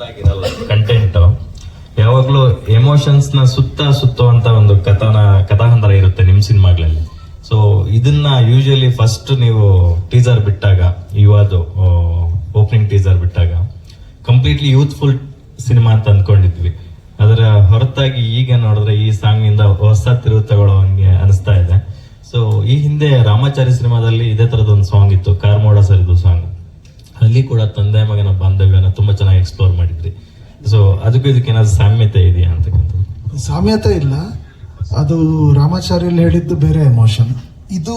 ಹೊಸದಾಗಿರಲ್ಲ content ಯಾವಾಗ್ಲೂ ಎಮೋಷನ್ಸ್ನ ಸುತ್ತ ಸುತ್ತುವಂತ ಒಂದು ಕಥನ ಕಥಾಹಂತರ ಇರುತ್ತೆ ನಿಮ್ ಸಿನಿಮಾಗಳಲ್ಲಿ. ಸೊ ಇದನ್ನ ಯೂಶಲಿ ಫಸ್ಟ್ ನೀವು ಟೀಸರ್ ಬಿಟ್ಟಾಗ, ಇವಾದು ಓಪನಿಂಗ್ ಟೀಸರ್ ಬಿಟ್ಟಾಗ ಕಂಪ್ಲೀಟ್ಲಿ ಯೂತ್ಫುಲ್ ಸಿನಿಮಾ ಅಂತ ಅಂದ್ಕೊಂಡಿದ್ವಿ ಅದರ ಹೊರತಾಗಿ ಈಗ ನೋಡಿದ್ರೆ ಈ ಸಾಂಗ್ನಿಂದ ಹೊಸ ತಿರುವು ತಗೊಳ್ಳೋ ಹಂಗೆ ಅನಿಸ್ತಾ ಇದೆ. ಸೊ ಈ ಹಿಂದೆ ರಾಮಾಚಾರಿ ಸಿನಿಮಾದಲ್ಲಿ ಇದೇ ತರದ ಒಂದು ಸಾಂಗ್ ಇತ್ತು, ಕಾರ್ಮೋಡ ಸರಿದು ಸಾಂಗ್ ಅಲ್ಲಿ ಕೂಡ ತಂದೆ ಮಗನ ಬಾಂಧವ್ಯನ ತುಂಬಾ ಚೆನ್ನಾಗಿ ಎಕ್ಸ್ಪ್ಲೋರ್ ಮಾಡಿದ್ರಿ. ಸೊ ಅದಕ್ಕೂ ಇದಕ್ಕೆ ಏನಾದ್ರು ಸಾಮ್ಯತೆ ಇದೆಯಾ ಅಂತಕ್ಕಂಥದ್ದು ಸಾಮ್ಯತೆ ಇಲ್ಲ. ಅದು ರಾಮಾಚಾರ್ಯಲ್ಲಿ ಹೇಳಿದ್ದು ಬೇರೆ ಎಮೋಷನ್ ಇದು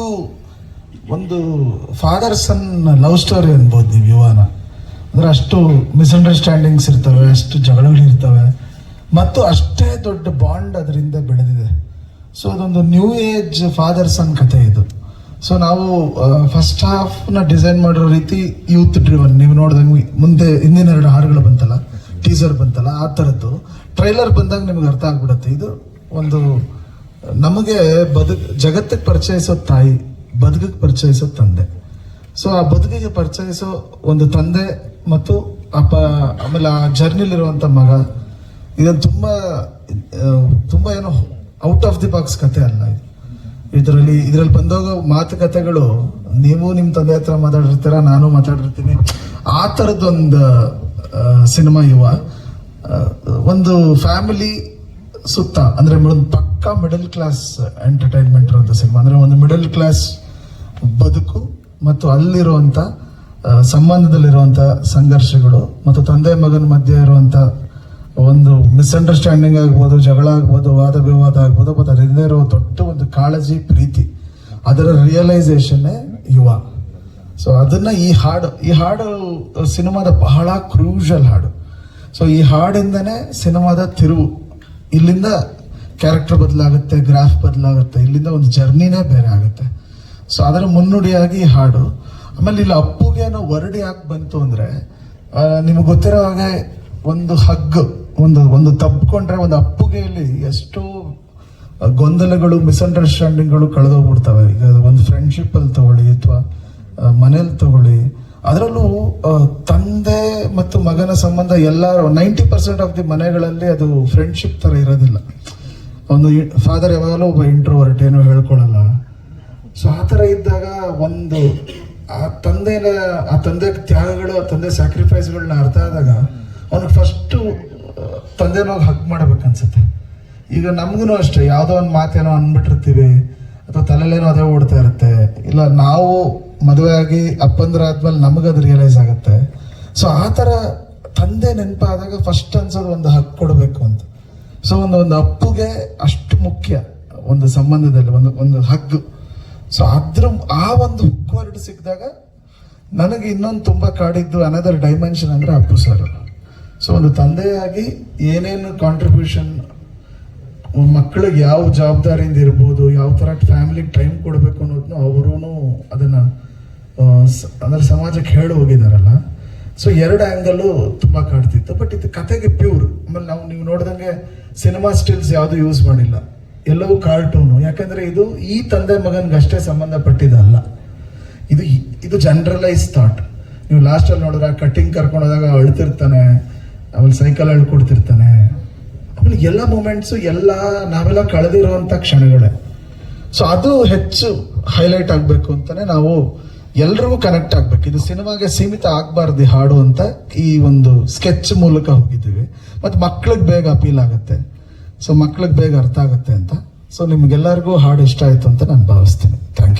ಒಂದು ಫಾದರ್ ಸನ್ ಲವ್ ಸ್ಟೋರಿ ಅನ್ಬೋದು ನೀವು ಯುವನ. ಅಂದ್ರೆ ಅಷ್ಟು ಮಿಸ್ಅಂಡರ್ಸ್ಟ್ಯಾಂಡಿಂಗ್ಸ್ ಇರ್ತವೆ, ಅಷ್ಟು ಜಗಳಗಳಿರ್ತವೆ ಮತ್ತು ಅಷ್ಟೇ ದೊಡ್ಡ ಬಾಂಡ್ ಅದರಿಂದ ಬೆಳೆದಿದೆ. ಸೊ ಅದೊಂದು ನ್ಯೂ ಏಜ್ ಫಾದರ್ ಸನ್ ಕಥೆ ಇದು. ಸೊ ನಾವು ಫಸ್ಟ್ ಹಾಫ್ನ ಡಿಸೈನ್ ಮಾಡಿರೋ ರೀತಿ ಯೂತ್ ಡ್ರಿವನ್ ನೀವು ನೋಡಿದಂಗೆ ಮುಂದೆ ಹಿಂದಿನ ಎರಡು ಹಾಡುಗಳು ಬಂತಲ್ಲ ಟೀಸರ್ ಬಂತಲ್ಲ, ಆ ಥರದ್ದು ಟ್ರೈಲರ್ ಬಂದಾಗ ನಿಮ್ಗೆ ಅರ್ಥ ಆಗ್ಬಿಡುತ್ತೆ. ಇದು ಒಂದು, ನಮಗೆ ಬದುಕು, ಜಗತ್ತಿಗೆ ಪರಿಚಯಿಸೋ ತಾಯಿ, ಬದುಕಿಗೆ ಪರಿಚಯಿಸೋ ತಂದೆ. ಸೊ ಆ ಬದುಕಿಗೆ ಪರಿಚಯಿಸೋ ಒಂದು ತಂದೆ ಮತ್ತು ಅಪ್ಪ ಆಮೇಲೆ ಆ ಜರ್ನಿಲಿರುವಂಥ ಮಗ ಇದನ್ನು ತುಂಬ ತುಂಬ ಏನೋ ಔಟ್ ಆಫ್ ದಿ ಬಾಕ್ಸ್ ಕತೆ ಅಲ್ಲ ಇದು. ಇದರಲ್ಲಿ ಇದರಲ್ಲಿ ಬಂದೋಗೋ ಮಾತುಕತೆಗಳು, ನೀವು ನಿಮ್ಮ ತಂದೆ ಹತ್ರ ಮಾತಾಡಿರ್ತೀರ, ನಾನು ಮಾತಾಡಿರ್ತೀನಿ. ಆ ಥರದ್ದೊಂದು ಸಿನಿಮಾ ಯುವ ಒಂದು ಫ್ಯಾಮಿಲಿ ಸುತ್ತ, ಅಂದ್ರೆ ಒಂದು ಪಕ್ಕಾ ಮಿಡಲ್ ಕ್ಲಾಸ್ ಎಂಟರ್ಟೈನ್ಮೆಂಟ್ ಇರುವಂತ ಸಿನಿಮಾ. ಅಂದ್ರೆ ಒಂದು ಮಿಡಲ್ ಕ್ಲಾಸ್ ಬದುಕು ಮತ್ತು ಅಲ್ಲಿರುವಂಥ ಸಂಬಂಧದಲ್ಲಿರುವಂಥ ಸಂಘರ್ಷಗಳು ಮತ್ತು ತಂದೆ ಮಗನ ಮಧ್ಯೆ ಇರುವಂತ ಒಂದು ಮಿಸ್ಅಂಡರ್ಸ್ಟ್ಯಾಂಡಿಂಗ್ ಆಗ್ಬೋದು, ಜಗಳ ಆಗ್ಬೋದು, ವಾದ ವಿವಾದ ಆಗ್ಬೋದು ಮತ್ತು ಅದರಿಂದ ಇರೋ ದೊಡ್ಡ ಒಂದು ಕಾಳಜಿ, ಪ್ರೀತಿ, ಅದರ ರಿಯಲೈಸೇಷನ್ ಯುವ. ಸೊ ಅದನ್ನ ಈ ಹಾಡು ಈ ಹಾಡು ಸಿನಿಮಾದ ಬಹಳ ಕ್ರೂಷಲ್ ಹಾಡು. ಸೊ ಈ ಹಾಡಿಂದನೇ ಸಿನಿಮಾದ ತಿರುವು. ಇಲ್ಲಿಂದ ಕ್ಯಾರೆಕ್ಟರ್ ಬದಲಾಗುತ್ತೆ ಗ್ರಾಫ್ ಬದಲಾಗುತ್ತೆ, ಇಲ್ಲಿಂದ ಒಂದು ಜರ್ನಿನೇ ಬೇರೆ ಆಗುತ್ತೆ. ಸೊ ಅದರ ಮುನ್ನುಡಿಯಾಗಿ ಈ ಹಾಡು. ಆಮೇಲೆ ಇಲ್ಲಿ ಅಪ್ಪುಗೆ ಏನೋ ವರ್ಡಿ ಯಾಕೆ ಬಂತು ಅಂದ್ರೆ ನಿಮಗೆ ಗೊತ್ತಿರೋ ಹಾಗೆ ಒಂದು ಹಗ್ ಒಂದು ಒಂದು ತಪ್ಪಿಕೊಂಡ್ರೆ ಒಂದು ಅಪ್ಪುಗೆಯಲ್ಲಿ ಎಷ್ಟೋ ಗೊಂದಲಗಳು ಮಿಸ್ಅಂಡರ್ಸ್ಟ್ಯಾಂಡಿಂಗ್ಗಳು ಕಳೆದೋಗ್ಬಿಡ್ತವೆ. ಈಗ ಒಂದು ಫ್ರೆಂಡ್ಶಿಪ್ ಅಲ್ಲಿ ತಗೊಳ್ಳಿ ಅಥವಾ ಮನೇಲಿ ತಗೊಳ್ಳಿ. ಅದರಲ್ಲೂ ತಂದೆ ಮತ್ತು ಮಗನ ಸಂಬಂಧ ಎಲ್ಲರೂ ನೈಂಟಿ ಪರ್ಸೆಂಟ್ ಆಫ್ ದಿ ಮನೆಗಳಲ್ಲಿ ಅದು ಫ್ರೆಂಡ್ಶಿಪ್ ತರ ಇರೋದಿಲ್ಲ. ಒಂದು ಫಾದರ್ ಯಾವಾಗಲೂ ಒಬ್ಬ ಇಂಟ್ರೋವರ್ಟ್ ಏನೋ ಹೇಳ್ಕೊಳಲ್ಲ. ಸೊ ಆ ಥರ ಇದ್ದಾಗ ಒಂದು, ಆ ತಂದೆನ, ಆ ತಂದೆ ತ್ಯಾಗಗಳು, ಆ ತಂದೆ ಸ್ಯಾಕ್ರಿಫೈಸ್ಗಳನ್ನ ಅರ್ಥ ಆದಾಗ, ಅವನಿಗೆ ಫಸ್ಟು ತಂದೆನೋಗಿ ಹಕ್ ಮಾಡ್ಬೇಕನ್ಸುತ್ತೆ. ಈಗ ನಮಗೂ ಅಷ್ಟೇ, ಯಾವುದೋ ಒಂದು ಮಾತೇನೋ ಅಂದ್ಬಿಟ್ಟಿರ್ತೀವಿ, ಅಥವಾ ತಲೆಲೇನೋ ಅದೇ ಓಡ್ತಾ ಇರುತ್ತೆ. ಇಲ್ಲ, ನಾವು ಮದುವೆ ಆಗಿ ನಮಗೆ ಅದು ರಿಯಲೈಸ್ ಆಗುತ್ತೆ. ಸೊ ಆ ಥರ ತಂದೆ ನೆನಪಾದಾಗ ಫಸ್ಟ್ ಅನ್ಸೋದು ಒಂದು ಹಕ್ ಕೊಡಬೇಕು ಅಂತ. ಸೊ ಒಂದು ಒಂದು ಅಪ್ಪುಗೆ ಅಷ್ಟು ಮುಖ್ಯ ಒಂದು ಸಂಬಂಧದಲ್ಲಿ, ಒಂದು ಒಂದು ಹಗ್ಗು ಸೊ ಅದ್ರ ಆ ಒಂದು ಹುಕ್ ವರ್ಡ್ ಸಿಕ್ಕಿದಾಗ ನನಗೆ ಇನ್ನೊಂದು ತುಂಬ ಕಾಡಿದ್ದು ಅನದರ್ ಡೈಮೆನ್ಷನ್ ಅಂದ್ರೆ ಅಪ್ಪು ಸರ್ ಸೊ ಒಂದು ತಂದೆಯಾಗಿ ಏನೇನು ಕಾಂಟ್ರಿಬ್ಯೂಷನ್ ಮಕ್ಕಳಿಗೆ ಯಾವ ಜವಾಬ್ದಾರಿಯಿಂದ ಇರ್ಬೋದು, ಯಾವ ಥರ ಫ್ಯಾಮಿಲಿಗೆ ಟೈಮ್ ಕೊಡಬೇಕು ಅನ್ನೋದನ್ನು ಅವರೂ ಅದನ್ನು ಅಂದರೆ ಸಮಾಜಕ್ಕೆ ಹೇಳಿ ಹೋಗಿದಾರಲ್ಲ. ಸೊ ಎರಡು ಆ್ಯಂಗಲ್ಲು ತುಂಬ ಕಾಡ್ತಿತ್ತು ಬಟ್ ಇದು ಕತೆಗೆ ಪ್ಯೂರ್ ಆಮೇಲೆ ನಾವು ನೀವು ನೋಡ್ದಂಗೆ ಸಿನಿಮಾ ಸ್ಟಿಲ್ಸ್ ಯಾವುದು ಯೂಸ್ ಮಾಡಿಲ್ಲ. ಎಲ್ಲವೂ ಕಾರ್ಟೂನು ಯಾಕಂದರೆ ಇದು ಈ ತಂದೆ ಮಗನಿಗೆ ಅಷ್ಟೇ ಸಂಬಂಧಪಟ್ಟಿದ್ದಲ್ಲ ಇದು ಇದು ಜನರಲೈಸ್ ಥಾಟ್ ನೀವು ಲಾಸ್ಟಲ್ಲಿ ನೋಡಿದ್ರೆ ಕಟ್ಟಿಂಗ್ ಕರ್ಕೊಂಡೋದಾಗ ಅಳ್ತಿರ್ತಾನೆ. ಆಮೇಲೆ ಸೈಕಲ್ ಹೇಳ್ಕೊಡ್ತಿರ್ತಾನೆ ಆಮೇಲೆ ಎಲ್ಲ ಮೂಮೆಂಟ್ಸು ಎಲ್ಲ ನಾವೆಲ್ಲ ಕಳೆದಿರುವಂಥ ಕ್ಷಣಗಳೇ. ಸೊ ಅದು ಹೆಚ್ಚು ಹೈಲೈಟ್ ಆಗಬೇಕು ಅಂತಾನೆ ನಾವು ಎಲ್ರಿಗೂ ಕನೆಕ್ಟ್ ಆಗಬೇಕು. ಇದು ಸಿನಿಮಾಗೆ ಸೀಮಿತ ಆಗಬಾರ್ದು ಹಾಡು ಅಂತ ಈ ಒಂದು ಸ್ಕೆಚ್ ಮೂಲಕ ಹೋಗಿದ್ದೀವಿ. ಮತ್ತು ಮಕ್ಳಿಗೆ ಬೇಗ ಅಪೀಲ್ ಆಗುತ್ತೆ. ಸೊ ಮಕ್ಳಿಗೆ ಬೇಗ ಅರ್ಥ ಆಗುತ್ತೆ ಅಂತ. ಸೊ ನಿಮ್ಗೆಲ್ಲರಿಗೂ ಹಾಡು ಇಷ್ಟ ಆಯ್ತು ಅಂತ ನಾನು ಭಾವಿಸ್ತೀನಿ. Thank you